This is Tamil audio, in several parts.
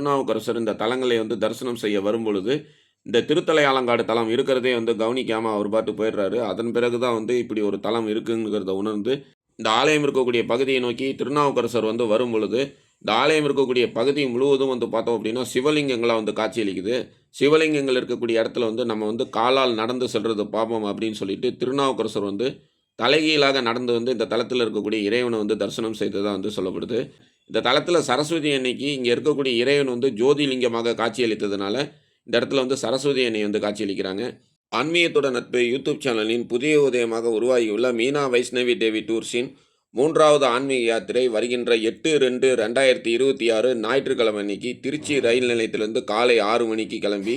திருநாவுக்கரசர் இந்த தலங்களை வந்து தரிசனம் செய்ய வரும்பொழுது இந்த திருத்தலை ஆலங்காடு தலம் இருக்கிறதே வந்து கவனிக்காமல் அவர் பாட்டு போயிடுறாரு. அதன் பிறகு தான் வந்து இப்படி ஒரு தலம் இருக்குங்கிறத உணர்ந்து இந்த ஆலயம் இருக்கக்கூடிய பகுதியை நோக்கி திருநாவுக்கரசர் வந்து வரும் பொழுது இந்த ஆலயம் இருக்கக்கூடிய பகுதி முழுவதும் வந்து பார்த்தோம் அப்படின்னா சிவலிங்கங்களாக வந்து காட்சியளிக்குது. சிவலிங்கங்கள் இருக்கக்கூடிய இடத்துல வந்து நம்ம வந்து காலால் நடந்து செல்வது பாபம் அப்படின்னு சொல்லிட்டு திருநாவுக்கரசர் வந்து தலைகீழாக நடந்து வந்து இந்த தலத்தில் இருக்கக்கூடிய இறைவனை வந்து தரிசனம் செய்ததாக வந்து சொல்லப்படுது. இந்த தலத்தில் சரஸ்வதி அன்னைக்கு இங்கே இருக்கக்கூடிய இறைவன் வந்து ஜோதிலிங்கமாக காட்சியளித்ததுனால இந்த இடத்துல வந்து சரஸ்வதி அன்னை வந்து காட்சியளிக்கிறாங்க. ஆன்மீகத்தோட நட்பு யூடியூப் சேனலின் புதிய உதயமாக உருவாகியுள்ள மீனா வைஷ்ணவி தேவி டூர்ஸின் மூன்றாவது ஆன்மீக யாத்திரை வருகின்ற எட்டு ரெண்டு ரெண்டாயிரத்தி இருபத்தி ஆறு ஞாயிற்றுக்கிழமை அன்னைக்கு திருச்சி ரயில் நிலையத்திலிருந்து காலை ஆறு மணிக்கு கிளம்பி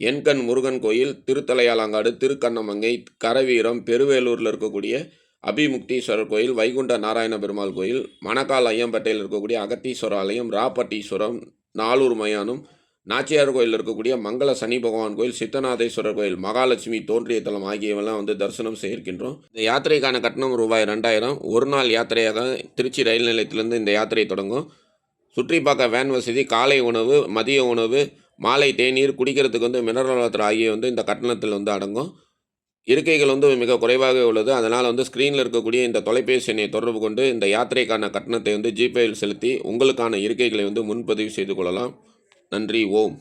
எண்கண் முருகன் கோயில் திருத்தலையாலங்காடு திருக்கண்ணமங்கை கரவீரம் பெருவேலூரில் இருக்கக்கூடிய அபிமுக்தீஸ்வரர் கோயில் வைகுண்ட நாராயண பெருமாள் கோயில் மணக்கால் ஐயம்பேட்டையில் இருக்கக்கூடிய அகத்தீஸ்வர ஆலயம் ராப்பட்டீஸ்வரம் நாலூர் மயானம் நாச்சியார் கோயில் இருக்கக்கூடிய மங்கள சனி பகவான் கோயில் சித்தநாதேஸ்வரர் கோயில் மகாலட்சுமி தோன்றிய தலம் ஆகியவெல்லாம் வந்து தரிசனம் செய்திருக்கின்றோம் இந்த யாத்திரைக்கான கட்டணம் ரூபாய் ரெண்டாயிரம். ஒரு நாள் யாத்திரையாக திருச்சி ரயில் நிலையத்திலிருந்து இந்த யாத்திரை தொடங்கும். சுற்றி பார்க்க வேன் வசதி காலை உணவு மதிய உணவு மாலை தேநீர் குடிக்கிறதுக்கு வந்து மினரல் வாட்டர் ஆகிய வந்து இந்த கட்டணத்தில் வந்து அடங்கும். இருக்கைகள் வந்து மிக குறைவாக உள்ளது. அதனால் வந்து ஸ்க்ரீனில் இருக்கக்கூடிய இந்த தொலைபேசி எண்ணை தொடர்பு கொண்டு இந்த யாத்திரைக்கான கட்டணத்தை வந்து ஜிபேயில் செலுத்தி உங்களுக்கான இருக்கைகளை வந்து முன்பதிவு செய்து கொள்ளலாம். நன்றி ஓம்.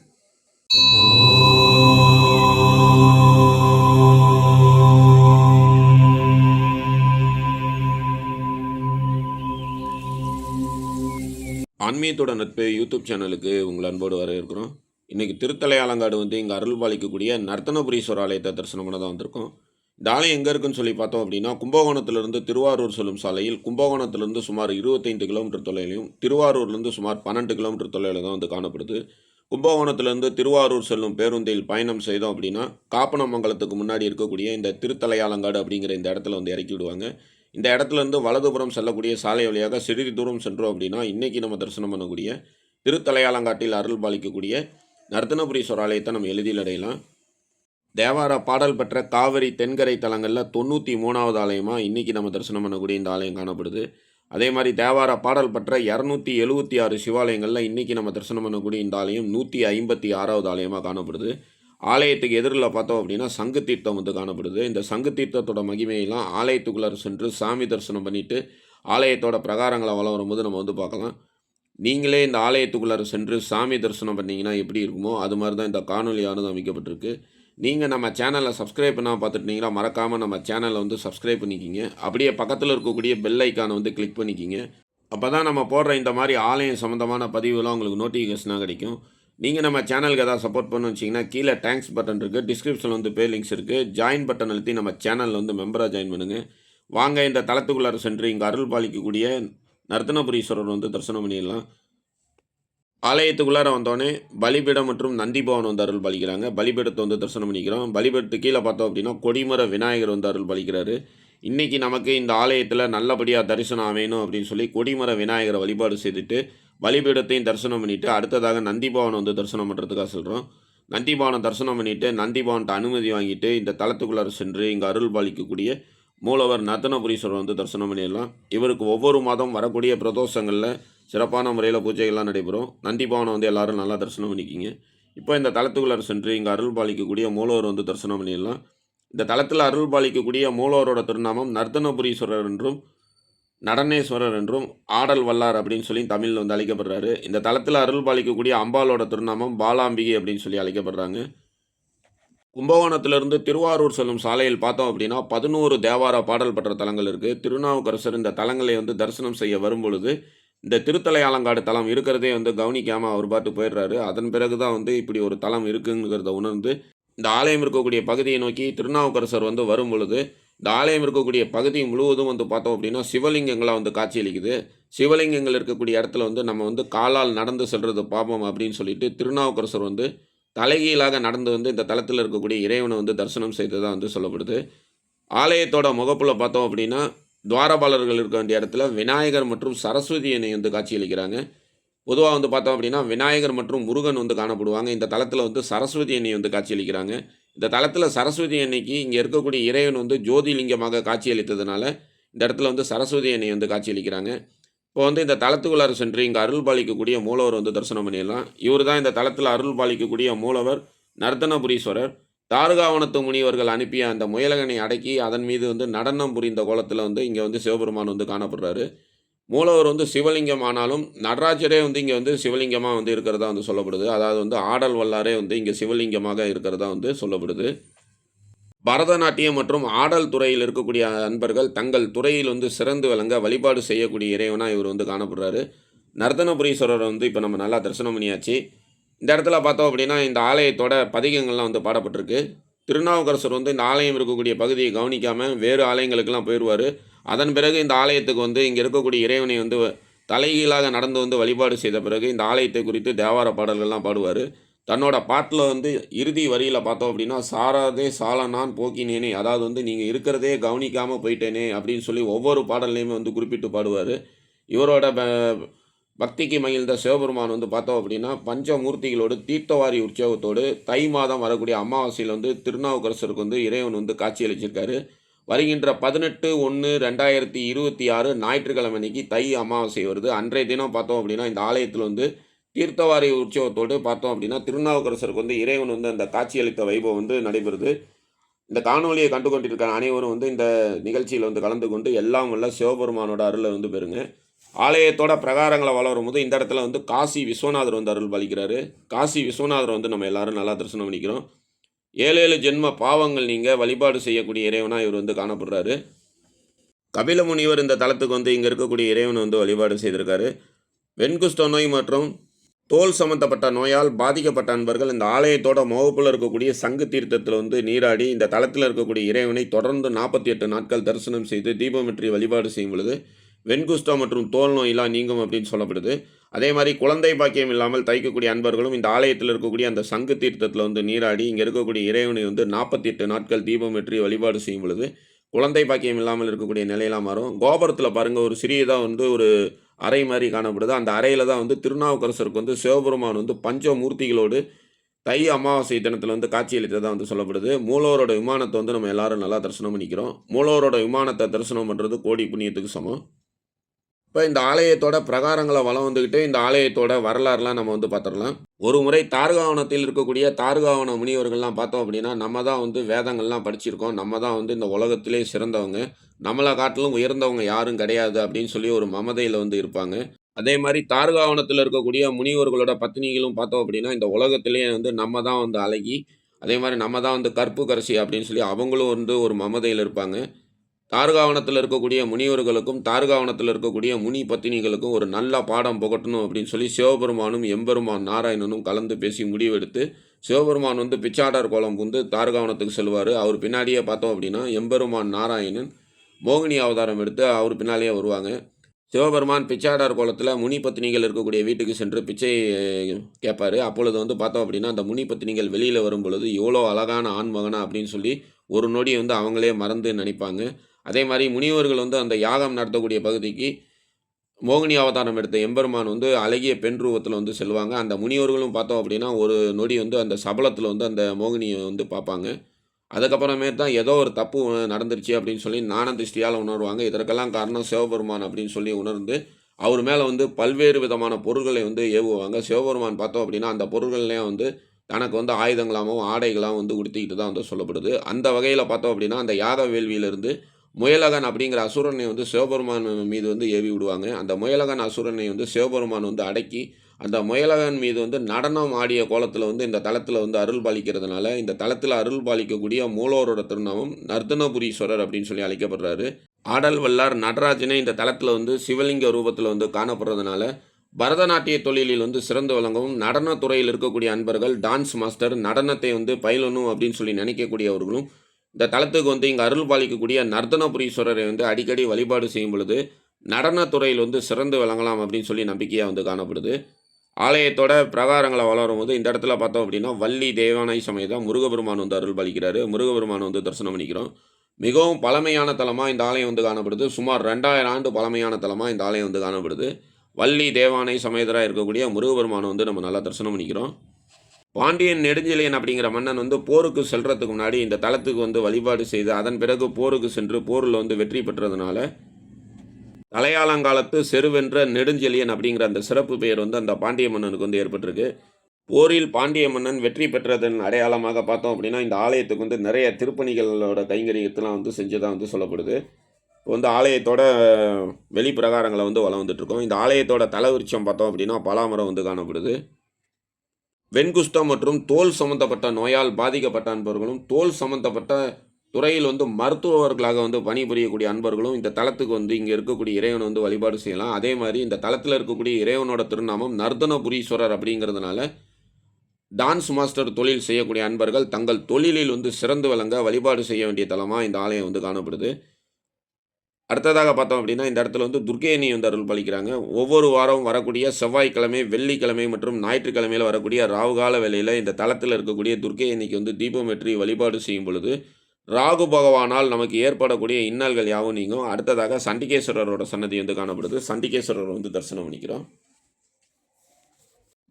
ஆன்மீகத்தோட நட்பு யூடியூப் சேனலுக்கு உங்கள் அன்போடு வரவேற்கிறோம். இன்றைக்கி திருத்தலையாலங்காடு வந்து இங்கே அருள் பாலிக்கக்கூடிய நர்த்தனபுரீஸ்வரர் ஆலயத்தை தரிசனம் பண்ண தான் வந்திருக்கோம். இந்த ஆலயம் எங்கே இருக்குன்னு சொல்லி பார்த்தோம் அப்படின்னா கும்பகோணத்திலிருந்து திருவாரூர் செல்லும் சாலையில் கும்பகோணத்திலிருந்து சுமார் இருபத்தைந்து கிலோமீட்டர் தொலைவிலும் திருவாரூர்லேருந்து சுமார் பன்னெண்டு கிலோமீட்டர் தொலைவில் தான் வந்து காணப்படுது. கும்பகோணத்திலிருந்து திருவாரூர் செல்லும் பேருந்தில் பயணம் செய்தோம் அப்படின்னா காப்பனமங்கலத்துக்கு முன்னாடி இருக்கக்கூடிய இந்த திருத்தலையாலங்காடு அப்படிங்கிற இந்த இடத்துல வந்து இறக்கி விடுவாங்க. இந்த இடத்துல இருந்து வலதுபுறம் செல்லக்கூடிய சாலை வழியாக சிறிது தூரம் சென்றோம் அப்படின்னா இன்றைக்கி நம்ம தரிசனம் பண்ணக்கூடிய திருத்தலையாலங்காட்டில் அருள் பாலிக்கக்கூடிய நர்த்தனபுரி ஆலயத்தை நம்ம எளிதில் அடையலாம். தேவார பாடல் பெற்ற காவிரி தென்கரை தலங்களில் தொண்ணூற்றி மூணாவது ஆலயமாக இன்றைக்கி நம்ம தரிசனம் பண்ணக்கூடிய இந்த ஆலயம் காணப்படுது. அதே மாதிரி தேவார பாடல் பெற்ற இரநூத்தி எழுபத்தி ஆறு சிவாலயங்களில் இன்றைக்கி நம்ம தரிசனம் பண்ணக்கூடிய இந்த ஆலயம் நூற்றி ஐம்பத்தி ஆறாவது ஆலயமாக காணப்படுது. ஆலயத்துக்கு எதிரில் பார்த்தோம் அப்படின்னா சங்கு தீர்த்தம் வந்து காணப்படுது. இந்த சங்கு தீர்த்தத்தோட மகிமையெல்லாம் ஆலயத்துக்குள்ளே சென்று சாமி தரிசனம் பண்ணிவிட்டு ஆலயத்தோட பிரகாரங்களை வளம் வரும்போது நம்ம வந்து பார்க்கலாம். நீங்களே இந்த ஆலயத்துக்குள்ளார சென்று சாமி தரிசனம் பண்ணிங்கன்னா எப்படி இருக்குமோ அது மாதிரி தான் இந்த காணொலியானது அமைக்கப்பட்டிருக்கு. நீங்கள் நம்ம சேனலை சப்ஸ்கிரைப் பண்ணால் பார்த்துட்டீங்கன்னா மறக்காமல் நம்ம சேனலை வந்து சப்ஸ்கிரைப் பண்ணிக்கிங்க. அப்படியே பக்கத்தில் இருக்கக்கூடிய பெல் ஐக்கானை வந்து கிளிக் பண்ணிக்கிங்க. அப்போ தான் நம்ம போடுற இந்த மாதிரி ஆலயம் சம்மந்தமான பதிவுலாம் உங்களுக்கு நோட்டிஃபிகேஷனாக கிடைக்கும். நீங்கள் நம்ம சேனலுக்கு எதாவது சப்போர்ட் பண்ணு வச்சிங்கன்னா கீழே தேங்க்ஸ் பட்டன் இருக்குது டிஸ்கிரிப்ஷனில் வந்து பே லிங்க்ஸ் இருக்குது ஜாயின் பட்டன் அழுத்தி நம்ம சேனலில் வந்து மெம்பராக ஜாயின் பண்ணுங்கள் வாங்க இந்த தளத்துக்குள்ளார சென்று இங்கே அருள் பாலிக்கக்கூடிய நர்த்தனபுரீஸ்வரர் வந்து தரிசனம் பண்ணிடலாம். ஆலயத்துக்குள்ளார வந்தோடனே பலிபீடம் மற்றும் நந்தி பவன் வந்து அருள் பலிக்கிறாங்க. பலிபீடத்தை வந்து தரிசனம் பண்ணிக்கிறோம். பலிபீடத்துக்கு கீழே பார்த்தோம் அப்படின்னா கொடிமர விநாயகர் வந்து அருள் பலிக்கிறாரு. இன்றைக்கி நமக்கு இந்த ஆலயத்தில் நல்லபடியாக தரிசனம் அமையணும் அப்படின்னு சொல்லி கொடிமர விநாயகரை வழிபாடு செய்துட்டு பலிபீடத்தையும் தரிசனம் பண்ணிவிட்டு அடுத்ததாக நந்தி பவனை வந்து தரிசனம் பண்ணுறதுக்காக சொல்கிறோம் நந்தி பவனை தரிசனம் பண்ணிவிட்டு நந்திபவன்ட்ட அனுமதி வாங்கிட்டு இந்த தளத்துக்குள்ளார சென்று இங்கே அருள் பாலிக்கக்கூடிய மூலவர் நர்த்தனபுரீஸ்வரர் வந்து தரிசனம் பண்ணிடலாம். இவருக்கு ஒவ்வொரு மாதம் வரக்கூடிய பிரதோஷங்களில் சிறப்பான முறையில் பூஜைகள்லாம் நடைபெறும். நந்தி பவனை வந்து எல்லோரும் நல்லா தரிசனம் பண்ணிக்கிங்க. இப்போ இந்த தளத்துக்குள்ளார் சென்று இங்கே அருள் பாலிக்கக்கூடிய மூலவர் வந்து தரிசனம் பண்ணிடலாம். இந்த தளத்தில் அருள் பாலிக்கக்கூடிய மூலவரோட திருநாமம் நர்த்தனபுரீஸ்வரர் என்றும் நடனேஸ்வரர் என்றும் ஆடல் வல்லார் அப்படின்னு சொல்லி தமிழில் வந்து அழைக்கப்படுறாரு. இந்த தளத்தில் அருள் பாலிக்கக்கூடிய அம்பாலோட திருநாமம் பாலாம்பிகை அப்படின்னு சொல்லி அழைக்கப்படுறாங்க. கும்பகோணத்திலிருந்து திருவாரூர் செல்லும் சாலையில் பார்த்தோம் அப்படின்னா பதினோரு தேவார பாடல் பெற்ற தலங்கள் இருக்குது திருநாவுக்கரசர் இந்த தலங்களை வந்து தரிசனம் செய்ய வரும்பொழுது இந்த திருத்தலை ஆலங்காடு தலம் இருக்கிறதே வந்து கவனிக்காமல் அவர் பாட்டு போயிடுறாரு. அதன் பிறகு தான் வந்து இப்படி ஒரு தலம் இருக்குங்கிறத உணர்ந்து இந்த ஆலயம் இருக்கக்கூடிய பகுதியை நோக்கி திருநாவுக்கரசர் வந்து வரும் பொழுது இந்த ஆலயம் இருக்கக்கூடிய பகுதி முழுவதும் வந்து பார்த்தோம் அப்படின்னா சிவலிங்கங்களாக வந்து காட்சியளிக்குது. சிவலிங்கங்கள் இருக்கக்கூடிய இடத்துல வந்து நம்ம வந்து காலால் நடந்து செல்கிறது பாபம் அப்படின்னு சொல்லிட்டு திருநாவுக்கரசர் வந்து தலைகீழாக நடந்து வந்து இந்த தலத்தில் இருக்கக்கூடிய இறைவனை வந்து தரிசனம் செய்ததாக வந்து சொல்லப்படுது. ஆலயத்தோட முகப்பில் பார்த்தோம் அப்படின்னா துவாரபாலர்கள் இருக்க வேண்டிய இடத்துல விநாயகர் மற்றும் சரஸ்வதி அன்னை வந்து காட்சியளிக்கிறாங்க. பொதுவாக வந்து பார்த்தோம் அப்படின்னா விநாயகர் மற்றும் முருகன் வந்து காணப்படுவாங்க. இந்த தளத்தில் வந்து சரஸ்வதி எண்ணெய் வந்து காட்சியளிக்கிறாங்க. இந்த தளத்தில் சரஸ்வதி அன்னைக்கு இங்கே இருக்கக்கூடிய இறைவன் வந்து ஜோதிலிங்கமாக காட்சியளித்ததுனால இந்த இடத்துல வந்து சரஸ்வதி எண்ணெய் வந்து காட்சியளிக்கிறாங்க. இப்போ வந்து இந்த தளத்துக்குள்ளார சென்று இங்கே அருள் பாலிக்கக்கூடிய மூலவர் வந்து தரிசனம் பண்ணிடலாம். இவர் தான் இந்த தளத்தில் அருள் பாலிக்கக்கூடிய மூலவர் நர்த்தனபுரீஸ்வரர். தாருகாவனத்து முனிவர்கள் அனுப்பிய அந்த முயலகனை அடக்கி அதன் மீது வந்து நடனம் புரிந்த கோலத்தில் வந்து இங்கே வந்து சிவபெருமான் வந்து காணப்படுறாரு. மூலவர் வந்து சிவலிங்கம் ஆனாலும் நடராஜரே வந்து இங்கே வந்து சிவலிங்கமாக வந்து இருக்கிறதா வந்து சொல்லப்படுது. அதாவது வந்து ஆடல் வல்லாரே வந்து இங்கே சிவலிங்கமாக இருக்கிறதா வந்து சொல்லப்படுது. பரதநாட்டியம் மற்றும் ஆடல் துறையில் இருக்கக்கூடிய அன்பர்கள் தங்கள் துறையில் வந்து சிறந்து விளங்க வழிபாடு செய்யக்கூடிய இறைவனாக இவர் வந்து காணப்படுறாரு. நர்த்தனபுரீஸ்வரர் வந்து இப்போ நம்ம நல்லா தரிசனம் பண்ணியாச்சு. இந்த இடத்துல பார்த்தோம் அப்படின்னா இந்த ஆலயத்தோட பதிகங்கள்லாம் வந்து பாடப்பட்டிருக்கு. திருநாவுக்கரசர் வந்து இந்த ஆலயம் இருக்கக்கூடிய பகுதியை கவனிக்காமல் வேறு ஆலயங்களுக்கெல்லாம் போயிடுவார் அதன் பிறகு இந்த ஆலயத்துக்கு வந்து இங்கே இருக்கக்கூடிய இறைவனை வந்து தலைகீழாக நடந்து வந்து வழிபாடு செய்த பிறகு இந்த ஆலயத்தை குறித்து தேவார பாடல்கள்லாம் பாடுவார். தன்னோட பாட்டில் வந்து இறுதி வரியில் பார்த்தோம் அப்படின்னா சாராதே சால நான் போக்கினேனே. அதாவது வந்து நீங்கள் இருக்கிறதே கவனிக்காமல் போயிட்டேனே அப்படின்னு சொல்லி ஒவ்வொரு பாடல்லையுமே வந்து குறிப்பிட்டு பாடுவார். இவரோட ப- பக்திக்கு மகிழ்ந்த சிவபெருமான் வந்து பார்த்தோம் அப்படின்னா பஞ்சமூர்த்திகளோடு தீர்த்தவாரி உற்சவத்தோடு தை மாதம் வரக்கூடிய அமாவாசையில் வந்து திருநாவுக்கரசருக்கு வந்து இறைவன் வந்து காட்சியளிச்சிருக்காரு. வருகின்ற பதினெட்டு ஒன்று ரெண்டாயிரத்தி இருபத்தி ஆறு ஞாயிற்றுக்கிழமை அன்னைக்கு தை அமாவாசை வருது. அன்றைய தினம் பார்த்தோம் அப்படின்னா இந்த ஆலயத்தில் வந்து தீர்த்தவாரி உற்சவத்தோடு பார்த்தோம் அப்படின்னா திருநாவுக்கரசருக்கு வந்து இறைவன் வந்து அந்த காட்சியளித்த வைபவம் வந்து நடைபெறுது. இந்த காணொலியை கண்டு கொண்டிருக்கிற அனைவரும் வந்து இந்த நிகழ்ச்சியில் வந்து கலந்து கொண்டு எல்லாம் உள்ள சிவபெருமானோட அருளை வந்து பெறுங்க. ஆலயத்தோட பிரகாரங்களை வளரும் போது இந்த இடத்துல வந்து காசி விஸ்வநாதர் வந்து அருள் பலிக்கிறாரு. காசி விஸ்வநாதர் வந்து நம்ம எல்லாரும் நல்லா தரிசனம் பண்ணிக்கிறோம். ஏழு ஏழு ஜென்ம பாவங்கள் நீங்கள் வழிபாடு செய்யக்கூடிய இறைவனாக இவர் வந்து காணப்படுறாரு. கபில முனிவர் இந்த தலத்துக்கு வந்து இங்கே இருக்கக்கூடிய இறைவனை வந்து வழிபாடு செய்திருக்காரு. வெண்குஷ்ட நோய் மற்றும் தோல் சம்பந்தப்பட்ட நோயால் பாதிக்கப்பட்ட அன்பர்கள் இந்த ஆலயத்தோட முகப்பில் இருக்கக்கூடிய சங்கு தீர்த்தத்தில் வந்து நீராடி இந்த தளத்தில் இருக்கக்கூடிய இறைவனை தொடர்ந்து நாற்பத்தி எட்டு நாட்கள் தரிசனம் செய்து தீபமற்றி வழிபாடு செய்யும் பொழுது வெண்குஷ்டம் மற்றும் தோல் நோயெல்லாம் நீங்கும் அப்படின்னு சொல்லப்படுது. அதே மாதிரி குழந்தை பாக்கியம் இல்லாமல் தைக்கக்கூடிய அன்பர்களும் இந்த ஆலயத்தில் இருக்கக்கூடிய அந்த சங்கு தீர்த்தத்தில் வந்து நீராடி இங்கே இருக்கக்கூடிய இறைவனை வந்து நாற்பத்தி எட்டு நாட்கள் வெற்றி வழிபாடு செய்யும் பொழுது குழந்தை பாக்கியம் இல்லாமல் இருக்கக்கூடிய நிலையெல்லாம் மாறும். கோபுரத்தில் பாருங்கள் ஒரு சிறியதாக வந்து ஒரு அறை மாதிரி காணப்படுது. அந்த அறையில் தான் வந்து திருநாவுக்கரசருக்கு வந்து சிவபெருமான் வந்து பஞ்சமூர்த்திகளோடு தை அமாவாசை தினத்தில் வந்து காட்சியளித்ததாக வந்து சொல்லப்படுது. மூலவரோட விமானத்தை வந்து நம்ம எல்லாரும் நல்லா தரிசனம் பண்ணிக்கிறோம். மூலவரோட விமானத்தை தரிசனம் பண்ணுறது கோடி புண்ணியத்துக்கு சமம். இப்போ இந்த ஆலயத்தோட பிரகாரங்களை வளம் வந்துக்கிட்டு இந்த ஆலயத்தோட வரலாறுலாம் நம்ம வந்து பார்த்துடலாம். ஒரு முறை தார்காவனத்தில் இருக்கக்கூடிய தார்காவன முனிவர்கள்லாம் பார்த்தோம் அப்படின்னா நம்ம தான் வந்து வேதங்கள்லாம் படிச்சிருக்கோம். நம்ம தான் வந்து இந்த உலகத்திலே சிறந்தவங்க. நம்மளை காட்டிலும் உயர்ந்தவங்க யாரும் கிடையாது அப்படின்னு சொல்லி ஒரு மமதையில் வந்து இருப்பாங்க. அதே மாதிரி தார்காவனத்தில் இருக்கக்கூடிய முனிவர்களோட பத்தினிகளும் பார்த்தோம் அப்படின்னா இந்த உலகத்திலே வந்து நம்ம தான் வந்து அழகி அதே மாதிரி நம்ம தான் வந்து கற்பு கரசி அப்படின்னு சொல்லி அவங்களும் வந்து ஒரு மமதையில் இருப்பாங்க. தார்காவனத்தில் இருக்கக்கூடிய முனிவர்களுக்கும் தார்காவனத்தில் இருக்கக்கூடிய முனி பத்தினிகளுக்கும் ஒரு நல்ல பாடம் புகட்டணும் அப்படின்னு சொல்லி சிவபெருமானும் எம்பெருமான் நாராயணனும் கலந்து பேசி முடிவெடுத்து சிவபெருமான் வந்து பிச்சாடர் கோலம் புந்து தார்காவனத்துக்கு செல்வார். அவர் பின்னாடியே பார்த்தோம் அப்படின்னா எம்பெருமான் நாராயணன் மோகினி அவதாரம் எடுத்து அவர் பின்னாலேயே வருவாங்க. சிவபெருமான் பிச்சாடார் கோலத்தில் முனி பத்தினிகள் இருக்கக்கூடிய வீட்டுக்கு சென்று பிச்சை கேட்பார். அப்பொழுது வந்து பார்த்தோம் அப்படின்னா அந்த முனி பத்தினிகள் வெளியில் வரும் பொழுது எவ்வளோ அழகான ஆண்மகனா? அப்படின்னு சொல்லி ஒரு நொடி வந்து அவங்களே மறந்து நினைப்பாங்க. அதே மாதிரி முனிவர்கள் வந்து அந்த யாகம் நடத்தக்கூடிய பகுதிக்கு மோகினி அவதாரம் எடுத்த எம்பெருமான் வந்து அழகிய பெண் ரூபத்தில் வந்து செல்வாங்க. அந்த முனிவர்களும் பார்த்தோம் அப்படின்னா ஒரு நொடி வந்து அந்த சபலத்தில் வந்து அந்த மோகினியை வந்து பார்ப்பாங்க. அதுக்கப்புறமே தான் ஏதோ ஒரு தப்பு நடந்துருச்சு அப்படின்னு சொல்லி ஞான திருஷ்டியால் உணர்வாங்க. இதற்கெல்லாம் காரணம் சிவபெருமான் அப்படின்னு சொல்லி உணர்ந்து அவர் மேலே வந்து பல்வேறு விதமான பொருட்களை வந்து ஏவுவாங்க. சிவபெருமான் பார்த்தோம் அப்படின்னா அந்த பொருள்கள்லேயும் வந்து தனக்கு வந்து ஆயுதங்களாகவும் ஆடைகளாகவும் வந்து உடுத்திக்கிட்டு தான் வந்து சொல்லப்படுது. அந்த வகையில் பார்த்தோம் அப்படின்னா அந்த யாக வேள்வியிலிருந்து முயலகன் அப்படிங்கிற அசுரனை வந்து சிவபெருமான் மீது வந்து ஏவி விடுவாங்க. அந்த முயலகன் அசுரனை வந்து சிவபெருமான் வந்து அடக்கி அந்த முயலகன் மீது வந்து நடனம் ஆடிய கோலத்தில் வந்து இந்த தளத்தில் வந்து அருள் பாலிக்கிறதுனால இந்த தளத்தில் அருள் பாலிக்கக்கூடிய மூலோரோட திருநாமம் நர்த்தனபுரீஸ்வரர் அப்படின்னு சொல்லி அழைக்கப்படுறாரு. ஆடல் வல்லார் நடராஜனே இந்த தளத்தில் வந்து சிவலிங்க ரூபத்தில் வந்து காணப்படுறதுனால பரதநாட்டிய தொழிலில் வந்து சிறந்து விளங்கவும் நடனத்துறையில் இருக்கக்கூடிய அன்பர்கள் டான்ஸ் மாஸ்டர் நடனத்தை வந்து பயிலணும் அப்படின்னு சொல்லி நினைக்கக்கூடியவர்களும் இந்த தலத்துக்கு வந்து இங்கே அருள் பாலிக்கக்கூடிய நர்த்தனபுரீஸ்வரரை வந்து அடிக்கடி வழிபாடு செய்யும் பொழுது நடனத்துறையில் வந்து சிறந்து விளங்கலாம் அப்படின்னு சொல்லி நம்பிக்கையாக வந்து காணப்படுது. ஆலயத்தோட பிரகாரங்களை வளரும் போது இந்த இடத்துல பார்த்தோம் அப்படின்னா வள்ளி தேவானை சமேத முருகபெருமான் வந்து அருள் பாலிக்கிறாரு. முருகபெருமான் வந்து தரிசனம் பண்ணிக்கிறோம். மிகவும் பழமையான தலமாக இந்த ஆலயம் வந்து காணப்படுது. சுமார் ரெண்டாயிரம் ஆண்டு பழமையான தலமாக இந்த ஆலயம் வந்து காணப்படுது. வள்ளி தேவானை சமேதராக இருக்கக்கூடிய முருகபெருமானை வந்து நம்ம நல்லா தரிசனம் பண்ணிக்கிறோம். பாண்டியன் நெடுஞ்செழியன் அப்படிங்கிற மன்னன் வந்து போருக்கு செல்றதுக்கு முன்னாடி இந்த தளத்துக்கு வந்து வழிபாடு செய்து அதன் பிறகு போருக்கு சென்று போரில் வந்து வெற்றி பெற்றதுனால தலையாலங்காலத்து செருவென்ற நெடுஞ்செழியன் அப்படிங்கிற அந்த சிறப்பு பெயர் வந்து அந்த பாண்டிய மன்னனுக்கு வந்து ஏற்பட்டிருக்கு. போரில் பாண்டிய மன்னன் வெற்றி பெற்றதன் அடையாளமாக பார்த்தோம் அப்படின்னா இந்த ஆலயத்துக்கு வந்து நிறைய திருப்பணிகளோட கைங்கரியத்தெல்லாம் வந்து செஞ்சதாக வந்து சொல்லப்படுது. இப்போ வந்து ஆலயத்தோட வெளிப்பிரகாரங்களை வந்து வளம் வந்துட்டுருக்கோம் இந்த ஆலயத்தோட தலைவிருச்சம் பார்த்தோம் அப்படின்னா பலாமரம் வந்து காணப்படுது. வெண்குஷ்டம் மற்றும் தோல் சம்பந்தப்பட்ட நோயால் பாதிக்கப்பட்ட அன்பர்களும் தோல் சம்பந்தப்பட்ட துறையில் வந்து மருத்துவர்களாக வந்து பணிபுரியக்கூடிய அன்பர்களும் இந்த தளத்துக்கு வந்து இங்கே இருக்கக்கூடிய இறைவனை வந்து வழிபாடு செய்யலாம். அதே மாதிரி இந்த தளத்தில் இருக்கக்கூடிய இறைவனோட திருநாமம் நர்தனபுரீஸ்வரர் அப்படிங்கிறதுனால டான்ஸ் மாஸ்டர் தொழில் செய்யக்கூடிய அன்பர்கள் தங்கள் தொழிலில் வந்து சிறந்து விளங்க வழிபாடு செய்ய வேண்டிய தலமாக இந்த ஆலயம் வந்து காணப்படுது. அடுத்ததாக பார்த்தோம் அப்படின்னா இந்த இடத்துல வந்து துர்க்கேணி வந்து அருள் பலிக்கிறாங்க. ஒவ்வொரு வாரம் வரக்கூடிய செவ்வாய்க்கிழமை வெள்ளிக்கிழமை மற்றும் ஞாயிற்றுக்கிழமையில் வரக்கூடிய ராவுகால வேலையில் இந்த தளத்தில் இருக்கக்கூடிய துர்கேணிக்கு வந்து தீபம் வெற்றி வழிபாடு செய்யும் பொழுது ராகு பகவானால் நமக்கு ஏற்படக்கூடிய இன்னல்கள் யாவும் நீங்கும். அடுத்ததாக சண்டிகேஸ்வரரோட சன்னதி வந்து காணப்படுது. சண்டிகேஸ்வரர் வந்து தரிசனம் பண்ணிக்கிறோம்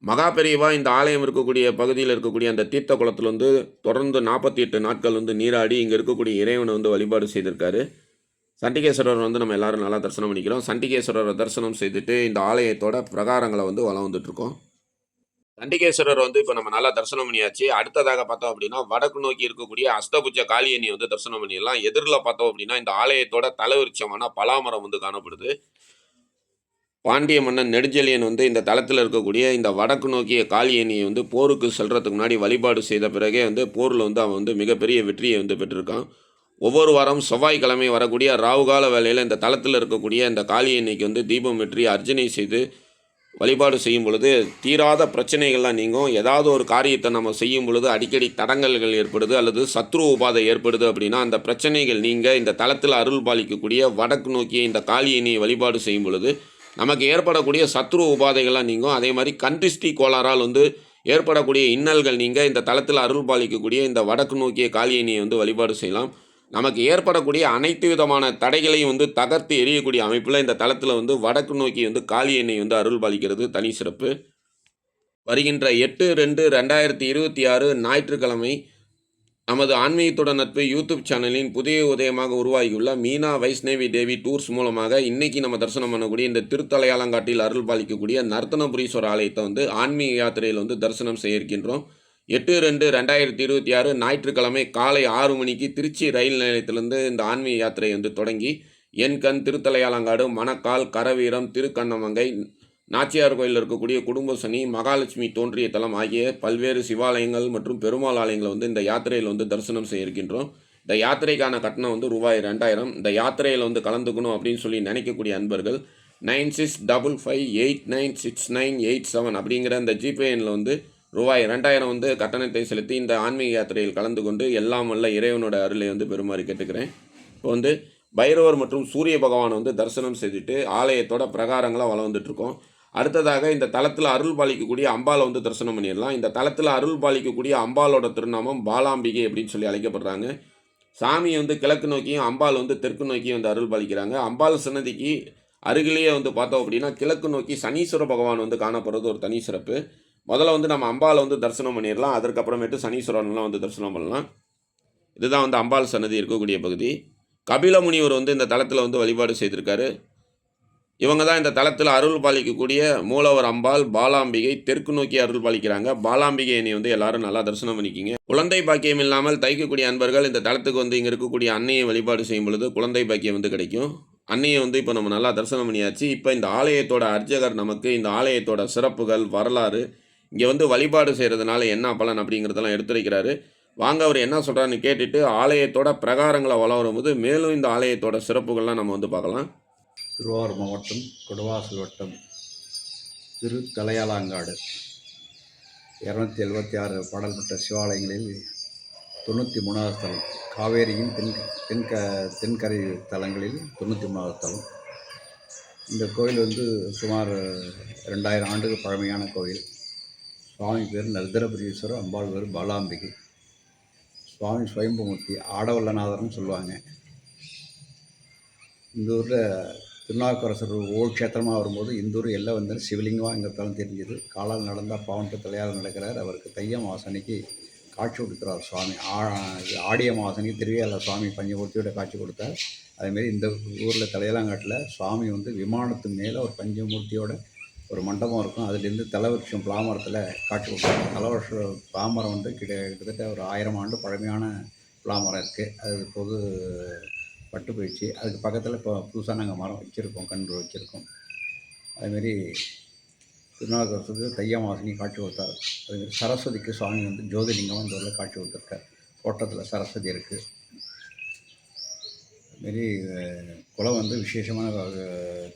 மகா பெரியவா இந்த ஆலயம் இருக்கக்கூடிய பகுதியில் இருக்கக்கூடிய அந்த தீர்த்த குளத்தில் வந்து தொடர்ந்து நாற்பத்தி எட்டு நாட்கள் வந்து நீராடி இங்கே இருக்கக்கூடிய இறைவனை வந்து வழிபாடு செய்திருக்காரு. சண்டிகேஸ்வரர் வந்து நம்ம எல்லாரும் நல்லா தரிசனம் பண்ணிக்கிறோம். சண்டிகேஸ்வரரை தரிசனம் செய்துட்டு இந்த ஆலயத்தோட பிரகாரங்களை வந்து வளம் வந்துட்டுருக்கோம் சண்டிகேஸ்வரர் வந்து இப்போ நம்ம நல்லா தரிசனம் பண்ணியாச்சு. அடுத்ததாக பார்த்தோம் அப்படின்னா வடக்கு நோக்கி இருக்கக்கூடிய அஷ்டபுஜ காளியனி வந்து தரிசனம் பண்ணிடலாம். எதிரில் பார்த்தோம் அப்படின்னா இந்த ஆலயத்தோட தலைவிருச்சமான பலாமரம் வந்து காணப்படுது. பாண்டிய மன்னன் நெடுஞ்செழியன் வந்து இந்த தளத்தில் இருக்கக்கூடிய இந்த வடக்கு நோக்கிய காளியணியை வந்து போருக்கு செல்கிறதுக்கு முன்னாடி வழிபாடு செய்த பிறகே வந்து போரில் வந்து அவன் வந்து மிகப்பெரிய வெற்றியை வந்து பெற்றிருக்கான். ஒவ்வொரு வாரம் செவ்வாய்க்கிழமை வரக்கூடிய ராவுகால வேலையில் இந்த தளத்தில் இருக்கக்கூடிய இந்த காளி காளியன்னைக்கு வந்து தீபம் வெற்றி அர்ச்சனை செய்து வழிபாடு செய்யும் பொழுது தீராத பிரச்சனைகள்லாம் நீங்கும். ஏதாவது ஒரு காரியத்தை நம்ம செய்யும் பொழுது அடிக்கடி தடங்கல்கள் ஏற்படுது அல்லது சத்ரு உபாதை ஏற்படுது அப்படின்னா அந்த பிரச்சனைகள் நீங்கள் இந்த தளத்தில் அருள் பாலிக்கக்கூடிய வடக்கு நோக்கிய இந்த காளியணியை வழிபாடு செய்யும் பொழுது நமக்கு ஏற்படக்கூடிய சத்ரு உபாதைகள்லாம் நீங்கும். அதே மாதிரி கந்திஷ்டி கோளாறால் வந்து ஏற்படக்கூடிய இன்னல்கள் நீங்கள் இந்த தளத்தில் அருள் பாலிக்கக்கூடிய இந்த வடக்கு நோக்கிய காளியணியை வந்து வழிபாடு செய்யலாம். நமக்கு ஏற்படக்கூடிய அனைத்து விதமான தடைகளையும் வந்து தகர்த்து எரியக்கூடிய அமைப்பில் இந்த தளத்தில் வந்து வடக்கு நோக்கி வந்து காளி எண்ணெய் வந்து அருள் பாலிக்கிறது தனி சிறப்பு. வருகின்ற எட்டு ரெண்டு ரெண்டாயிரத்தி இருபத்தி ஆறு ஞாயிற்றுக்கிழமை நமது ஆன்மீகத்துடன் நட்பு யூடியூப் சேனலின் புதிய உதயமாக உருவாகியுள்ள மீனா வைஷ்ணவி தேவி டூர்ஸ் மூலமாக இன்னைக்கு நம்ம தரிசனம் பண்ணக்கூடிய இந்த திருத்தலையாலங்காட்டில் அருள் பாலிக்கக்கூடிய நர்த்தனபுரீஸ்வரர் ஆலயத்தை வந்து ஆன்மீக யாத்திரையில் வந்து தரிசனம் செய்ய இருக்கின்றோம். எட்டு ரெண்டு ரெண்டாயிரத்தி இருபத்தி ஆறு ஞாயிற்றுக்கிழமை காலை ஆறு மணிக்கு திருச்சி ரயில் நிலையத்திலிருந்து இந்த ஆன்மீக யாத்திரை வந்து தொடங்கி என்கண் திருத்தலையாலங்காடு மணக்கால் கரவீரம் திருக்கண்ணமங்கை நாச்சியார் கோயிலில் இருக்கக்கூடிய குடும்ப சனி மகாலட்சுமி தோன்றிய தலம் ஆகிய பல்வேறு சிவாலயங்கள் மற்றும் பெருமாள் ஆலயங்களை வந்து இந்த யாத்திரையில் வந்து தரிசனம் செய்ய இருக்கின்றோம் இந்த யாத்திரைக்கான கட்டணம் வந்து ரூபாய் ரெண்டாயிரம் இந்த யாத்திரையில் வந்து கலந்துக்கணும் அப்படின்னு சொல்லி நினைக்கக்கூடிய அன்பர்கள் nine six double five eight nine six nine eight seven அப்படிங்கிற அந்த ஜிபே எண்ணில் வந்து ரூபாய் ரெண்டாயிரம் வந்து கட்டணத்தை செலுத்தி இந்த ஆன்மீக யாத்திரையில் கலந்து கொண்டு எல்லாம் வல்ல இறைவனோட அருளை வந்து பெறுமாறு கேட்டுக்கிறேன். இப்போ வந்து பைரவர் மற்றும் சூரிய பகவானை வந்து தரிசனம் செய்துட்டு ஆலயத்தோட பிரகாரங்களாக வளம் வந்துட்டுருக்கோம். அடுத்ததாக இந்த தளத்தில் அருள் பாலிக்கக்கூடிய அம்பாலை வந்து தரிசனம் பண்ணிடலாம். இந்த தளத்தில் அருள் பாலிக்கக்கூடிய அம்பாலோட திருநாமம் பாலாம்பிகை அப்படின்னு சொல்லி அழைக்கப்படுறாங்க. சாமி வந்து கிழக்கு நோக்கியும் அம்பாள் வந்து தெற்கு நோக்கியும் வந்து அருள் பாலிக்கிறாங்க. அம்பாள் சன்னதிக்கு அருகிலேயே வந்து பார்த்தோம் அப்படின்னா கிழக்கு நோக்கி சனீஸ்வர பகவான் வந்து காணப்படுறது ஒரு தனி சிறப்பு. முதல்ல வந்து நம்ம அம்பாவில் வந்து தரிசனம் பண்ணிடலாம். அதற்கப்புறமேட்டு சனீஸ்வரன்லாம் வந்து தரிசனம் பண்ணலாம். இதுதான் வந்து அம்பாள் சன்னதி இருக்கக்கூடிய பகுதி. கபில முனிவர் வந்து இந்த தளத்தில் வந்து வழிபாடு செய்திருக்காரு. இவங்க தான் இந்த தளத்தில் அருள் பாலிக்கக்கூடிய மூலவர் அம்பாள் பாலாம்பிகை தெற்கு நோக்கி அருள் பாலிக்கிறாங்க. பாலாம்பிகை என்னை வந்து எல்லாரும் நல்லா தரிசனம் பண்ணிக்கிங்க. குழந்தை பாக்கியம் இல்லாமல் தைக்கக்கூடிய அன்பர்கள் இந்த தளத்துக்கு வந்து இங்கே இருக்கக்கூடிய அன்னையை வழிபாடு செய்யும் பொழுது குழந்தை பாக்கியம் வந்து கிடைக்கும். அன்னையை வந்து இப்போ நம்ம நல்லா தரிசனம் பண்ணியாச்சு. இப்போ இந்த ஆலயத்தோட அர்ச்சகர் நமக்கு இந்த ஆலயத்தோட சிறப்புகள் வரலாறு இங்கே வந்து வழிபாடு செய்கிறதுனால என்ன பலன் அப்படிங்கிறதெல்லாம் எடுத்துரைக்கிறாரு. வாங்க அவர் என்ன சொல்கிறான்னு கேட்டுட்டு ஆலயத்தோட பிரகாரங்களை வளம் வரும்போது மேலும் இந்த ஆலயத்தோட சிறப்புகள்லாம் நம்ம வந்து பார்க்கலாம். திருவாரூர் மாவட்டம் கொடுவாசல் வட்டம் திரு தலையாலாங்காடு இரநூத்தி எழுபத்தி ஆறு பாடல் பெற்ற சிவாலயங்களில் தொண்ணூற்றி மூணாவது ஸ்தலம் காவேரியின் தென் தென்க தென்கரை தலங்களில் தொண்ணூற்றி மூணாவது தலம். இந்த கோயில் வந்து சுமார் ரெண்டாயிரம் ஆண்டுகள் பழமையான கோயில். சுவாமி பேர் நர்தரபுரீஸ்வரர் அம்பாள் பேர் பாலாம்பிகை. சுவாமி சுயம்புமூர்த்தி ஆடவல்லநாதர்னு சொல்லுவாங்க. இந்த ஊரில் திருநாவுக்கரசர் ஓல் க்ஷேத்திரமாக வரும்போது இந்த ஊர் எல்லாம் வந்து சிவலிங்கமாக எங்கே தெரிஞ்சது. காலால் நடந்தால் பாவன்ட்டு தலையால் நடக்கிறார். அவருக்கு தையம் மாசனைக்கு காட்சி கொடுக்குறார் சுவாமி. ஆ- ஆடிய மாசனைக்கு திருவியால சுவாமி பஞ்சமூர்த்தியோட காட்சி கொடுத்தார். அதேமாரி இந்த ஊரில் தலையலாங்காட்டில் சுவாமி வந்து விமானத்து மேலே ஒரு பஞ்சமூர்த்தியோட ஒரு மண்டபம் இருக்கும். அதுலேருந்து தலைவருஷம் பலாமரத்தில் காட்சி கொடுப்பாங்க. தலைவருஷம் பலாமரம் வந்து கிட்ட கிட்டத்தட்ட ஒரு ஆயிரம் ஆண்டு பழமையான பலாமரம் இருக்குது அது பொது பட்டு போயிடுச்சு. அதுக்கு பக்கத்தில் இப்போ புதுசாக நாங்கள் மரம் வச்சுருக்கோம். கன்று வச்சுருக்கோம். அதுமாரி திருநாவுக்கரசுக்கு தையமாசினி காட்சி கொடுத்தார். அதுமாரி சரஸ்வதிக்கு சுவாமி வந்து ஜோதிலிங்கம் இந்த ஊரில் காட்சி கொடுத்துருக்கார். தோட்டத்தில் சரஸ்வதி இருக்குது மாரி குளம் வந்து விசேஷமான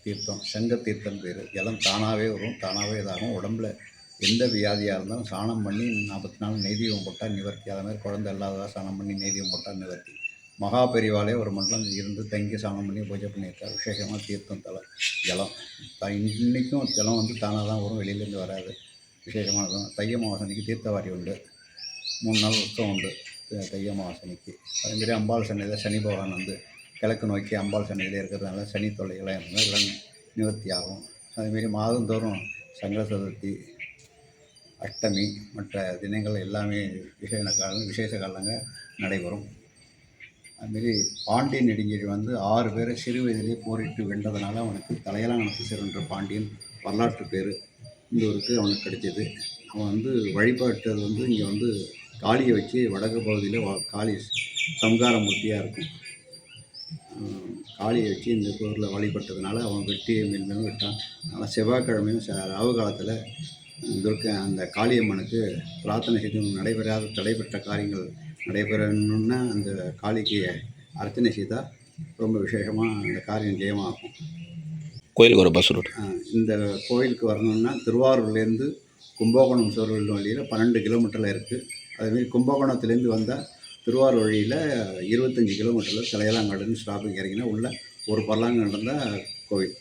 தீர்த்தம் சங்க தீர்த்தம் பேர். ஜலம் தானாகவே வரும் தானாகவே இதாகும். உடம்புல எந்த வியாதியாக இருந்தாலும் சாணம் பண்ணி நாற்பத்தி நாலு நெய்தீபம் போட்டால் நிவர்த்தி. அதே மாதிரி குழந்தை இல்லாததாக சாணம் பண்ணி நெய்தீபம் போட்டால் நிவர்த்தி. மகா பெரிவாலே ஒரு மண்டலம் இருந்து தங்கி சாணம் பண்ணி பூஜை பண்ணியிருக்கார். விசேஷமாக தீர்த்தம் தலை ஜலம். த- ஜலம் வந்து தானாக தான் வரும் வெளியிலேருந்து வராது. விசேஷமானதும் தைய மாசனைக்கு தீர்த்தவாரி உண்டு. மூணு நாள் உற்சவம் உண்டு தைய மாசனைக்கு அதேமாரி அம்பாள் சன்னதியில் சனி பகவான் வந்து கிழக்கு நோக்கி அம்பாள் சன்னதியில் இருக்கிறதுனால சனி தொல்லைகளாக இருந்தால் எல்லாம் நிவர்த்தி ஆகும். அதுமாரி மாதந்தோறும் சங்கர சதுர்த்தி அஷ்டமி மற்ற தினங்கள் எல்லாமே விசேஷ காலங்கள் விசேஷ காலங்கள் நடைபெறும். அதுமாரி பாண்டியன் நெடுஞ்செழி வந்து ஆறு பேரை சிறு வயதிலே போரிட்டு வென்றதுனால அவனுக்கு தலையலாங்கனத்து சிறன்ற பாண்டியன் வரலாற்று பேர் இந்த ஊருக்கு அவனுக்கு கிடைச்சது அவன் வந்து வழிபாட்டது வந்து இங்கே வந்து காளியை வச்சு வடக்கு பகுதியில் காளி சங்காரமூர்த்தியாக இருக்கும். காளியை வச்சு இந்த ஊரில் வழிபட்டதுனால அவன் வெட்டியை மேலும் விட்டான். அதனால் செவ்வாய்க்கிழமையும் ராவு காலத்தில் துர்க்க அந்த காளியம்மனுக்கு பிரார்த்தனை செய்து நடைபெறாத தடைபெற்ற காரியங்கள் நடைபெறணும்னா அந்த காளிக்கு அர்ச்சனை செய்தால் ரொம்ப விசேஷமாக அந்த காரியம் ஜெயமாகும். கோயிலுக்கு ஒரு பஸ் ரூட் இந்த கோயிலுக்கு வரணும்னா திருவாரூர்லேருந்து கும்பகோணம் சோர்வெல்லும் வழியில் பன்னெண்டு கிலோமீட்டரில் இருக்குது அதேமாரி கும்பகோணத்துலேருந்து வந்தால் திருவாரூர் வழியில் இருபத்தஞ்சி கிலோமீட்டரில் தலையலாங்காடுன்னு ஸ்டாப்புக்கு இறங்கினா உள்ள ஒரு பல்லாங்க நடந்த கோவில்.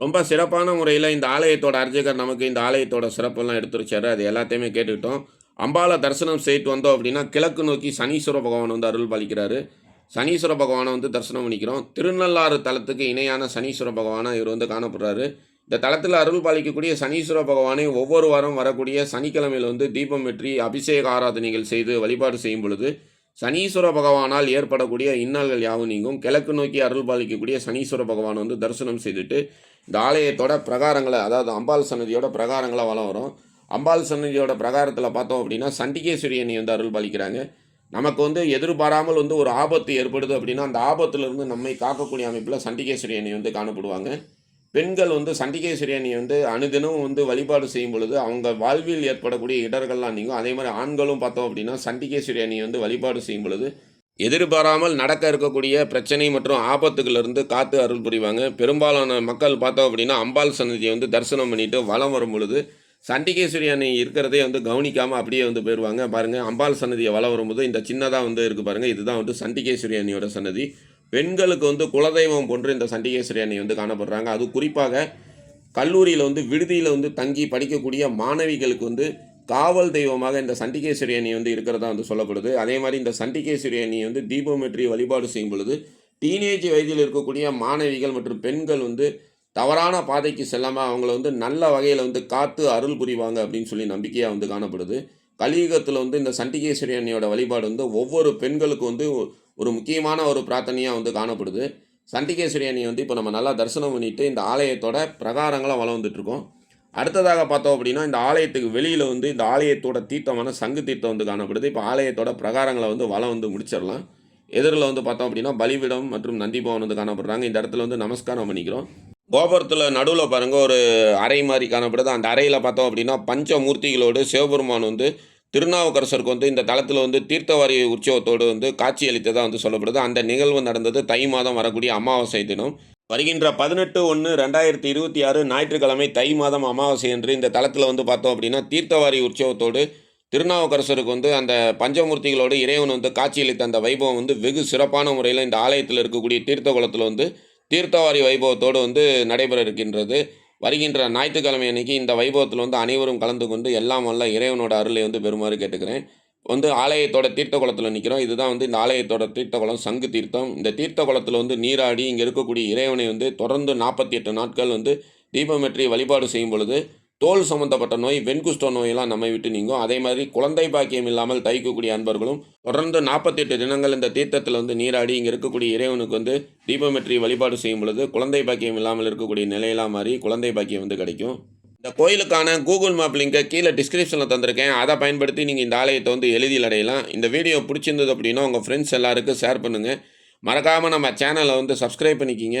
ரொம்ப சிறப்பான முறையில் இந்த ஆலயத்தோட அர்ச்சகர் நமக்கு இந்த ஆலயத்தோட சிறப்பெல்லாம் எடுத்துருச்சாரு. அது எல்லாத்தையுமே கேட்டுக்கிட்டோம். அம்பாவை தரிசனம் செய்துட்டு வந்தோம் அப்படின்னா கிழக்கு நோக்கி சனீஸ்வர பகவான் வந்து அருள் பாலிக்கிறாரு. சனீஸ்வர பகவானை வந்து தரிசனம் பண்ணிக்கிறோம். திருநள்ளாறு தலத்துக்கு இணையான சனீஸ்வர பகவானை இவர் வந்து காணப்படுறாரு. இந்த தளத்தில் அருள் பாலிக்கக்கூடிய சனீஸ்வர பகவானை ஒவ்வொரு வாரம் வரக்கூடிய சனிக்கிழமையில் வந்து தீபம் வெற்றி அபிஷேக ஆராதனைகள் செய்து வழிபாடு செய்யும் பொழுது சனீஸ்வர பகவானால் ஏற்படக்கூடிய இன்னல்கள் யாவும் நீங்கும். கிழக்கு நோக்கி அருள் பாலிக்கக்கூடிய சனீஸ்வர பகவான் வந்து தரிசனம் செய்துட்டு இந்த ஆலயத்தோட பிரகாரங்களை அதாவது அம்பாள் சன்னதியோட பிரகாரங்களை வளம் வரும். அம்பாள் சன்னதியோட பிரகாரத்தில் பார்த்தோம் அப்படின்னா சண்டிகேஸ்வரி வந்து அருள் பாலிக்கிறாங்க. நமக்கு வந்து எதிர்பாராமல் வந்து ஒரு ஆபத்து ஏற்படுது அப்படின்னா அந்த ஆபத்திலிருந்து நம்மை காக்கக்கூடிய அமைப்பில் சண்டிகேஸ்வரி அணி வந்து காணப்படுவாங்க. பெண்கள் வந்து சண்டிகேஸ்வரி அணி வந்து அனுதினம் வந்து வழிபாடு செய்யும் பொழுது அவங்க வாழ்வில் ஏற்படக்கூடிய இடர்கள்லாம் நீங்கும். அதே மாதிரி ஆண்களும் பார்த்தோம் அப்படின்னா சண்டிகேஸ்வரி அணி வந்து வழிபாடு செய்யும் பொழுது எதிர்பாராமல் நடக்க இருக்கக்கூடிய பிரச்சனை மற்றும் ஆபத்துகளிலிருந்து காத்து அருள் புரிவாங்க. பெரும்பாலான மக்கள் பார்த்தோம் அப்படின்னா அம்பாள் சன்னதியை வந்து தரிசனம் பண்ணிட்டு வலம் வரும் பொழுது சண்டிகேஸ்வரி அணை இருக்கிறதே வந்து கவனிக்காமல் அப்படியே வந்து போயிடுவாங்க பாருங்கள் அம்பாள் சன்னதியை வலம் வரும்போது இந்த சின்னதாக வந்து இருக்குது பாருங்கள் இதுதான் வந்து சண்டிகேஸ்வரி அணியோட சன்னதி. பெண்களுக்கு வந்து குலதெய்வம் போன்று இந்த சண்டிகேஸ்வரி அன்னை வந்து காணப்படுறாங்க. அது குறிப்பாக கல்லூரியில் வந்து விடுதியில் வந்து தங்கி படிக்கக்கூடிய மாணவிகளுக்கு வந்து காவல் தெய்வமாக இந்த சண்டிகேஸ்வரி அணி வந்து இருக்கிறதா வந்து சொல்லப்படுது. அதே மாதிரி இந்த சண்டிகேஸ்வரி அணி வந்து தீபமெற்றி வழிபாடு செய்யும் பொழுது டீனேஜ் வயதில் இருக்கக்கூடிய மாணவிகள் மற்றும் பெண்கள் வந்து தவறான பாதைக்கு செல்லாமல் அவங்கள வந்து நல்ல வகையில் வந்து காத்து அருள் புரிவாங்க அப்படின்னு சொல்லி நம்பிக்கையாக வந்து காணப்படுது. கலியுகத்தில் வந்து இந்த சண்டிகேஸ்வரி அன்னையோட வழிபாடு வந்து ஒவ்வொரு பெண்களுக்கு வந்து ஒரு முக்கியமான ஒரு பிரார்த்தனையாக வந்து காணப்படுது. சண்டிகேஸ்வரி அணி வந்து இப்போ நம்ம நல்லா தரிசனம் பண்ணிட்டு இந்த ஆலயத்தோட பிரகாரங்களை வளம் வந்துட்டுருக்கோம். அடுத்ததாக பார்த்தோம் அப்படின்னா இந்த ஆலயத்துக்கு வெளியில் வந்து இந்த ஆலயத்தோட தீர்த்தமான சங்கு தீர்த்தம் வந்து காணப்படுது. இப்போ ஆலயத்தோட பிரகாரங்களை வந்து வளம் வந்து முடிச்சிடலாம். எதிரில் வந்து பார்த்தோம் அப்படின்னா பலிபீடம் மற்றும் நந்திபவன் வந்து காணப்படுறாங்க. இந்த இடத்துல வந்து நமஸ்காரம் பண்ணிக்கிறோம். கோபுரத்தில் நடுவில் பாருங்க ஒரு அறை மாதிரி காணப்படுது. அந்த அறையில் பார்த்தோம் அப்படின்னா பஞ்சமூர்த்திகளோடு சிவபெருமான் வந்து திருநாவுக்கரசருக்கு வந்து இந்த தளத்தில் வந்து தீர்த்தவாரி உற்சவத்தோடு வந்து காட்சியளித்ததாக வந்து சொல்லப்படுது. அந்த நிகழ்வு நடந்தது தை மாதம் வரக்கூடிய அமாவாசை தினம். வருகின்ற பதினெட்டு ஒன்று ரெண்டாயிரத்தி இருபத்தி ஆறு ஞாயிற்றுக்கிழமை தை மாதம் அமாவாசை என்று இந்த தளத்தில் வந்து பார்த்தோம் அப்படின்னா தீர்த்தவாரி உற்சவத்தோடு திருநாவுக்கரசருக்கு வந்து அந்த பஞ்சமூர்த்திகளோடு இறைவன் வந்து காட்சியளித்த அந்த வைபவம் வந்து வெகு சிறப்பான முறையில் இந்த ஆலயத்தில் இருக்கக்கூடிய தீர்த்த குளத்தில் வந்து தீர்த்தவாரி வைபவத்தோடு வந்து நடைபெற இருக்கின்றது வருகின்ற ஞாயிற்றுக்கிழமை அன்னைக்கு இந்த வைபவத்தில் வந்து அனைவரும் கலந்து கொண்டு எல்லாம் வல்ல இறைவனோட அருளை வந்து பெறுமாறு கேட்டுக்கிறேன். வந்து ஆலயத்தோட தீர்த்த குளத்தில் நிற்கிறோம் இதுதான் வந்து இந்த ஆலயத்தோட தீர்த்த குளம் சங்கு தீர்த்தம். இந்த தீர்த்த குளத்தில் வந்து நீராடி இங்கே இருக்கக்கூடிய இறைவனை வந்து தொடர்ந்து நாற்பத்தி எட்டு நாட்கள் வந்து தீபமெற்றி வழிபாடு செய்யும் பொழுது தோல் சம்மந்தப்பட்ட நோய் வெண்குஷ்ட நோயெல்லாம் நம்மை விட்டு நீங்கும். அதே மாதிரி குழந்தை பாக்கியம் இல்லாமல் தைக்கக்கூடிய அன்பர்களும் தொடர்ந்து நாற்பத்தெட்டு தினங்கள் இந்த தீர்த்தத்தில் வந்து நீராடி இங்கே இருக்கக்கூடிய இறைவனுக்கு வந்து தீபமெற்றி வழிபாடு செய்யும் பொழுது குழந்தை பாக்கியம் இல்லாமல் இருக்கக்கூடிய நிலையெல்லாம் மாறி குழந்தை பாக்கியம் வந்து கிடைக்கும். இந்த கோயிலுக்கான கூகுள் மேப் லிங்கை கீழே டிஸ்கிரிப்ஷனில் தந்திருக்கேன். அதை பயன்படுத்தி நீங்கள் இந்த ஆலயத்தை வந்து எளிதில் அடையலாம். இந்த வீடியோ பிடிச்சிருந்தது அப்படின்னா உங்கள் ஃப்ரெண்ட்ஸ் எல்லாருக்கும் ஷேர் பண்ணுங்கள் மறக்காமல் நம்ம சேனலை வந்து சப்ஸ்கிரைப் பண்ணிக்கிங்க.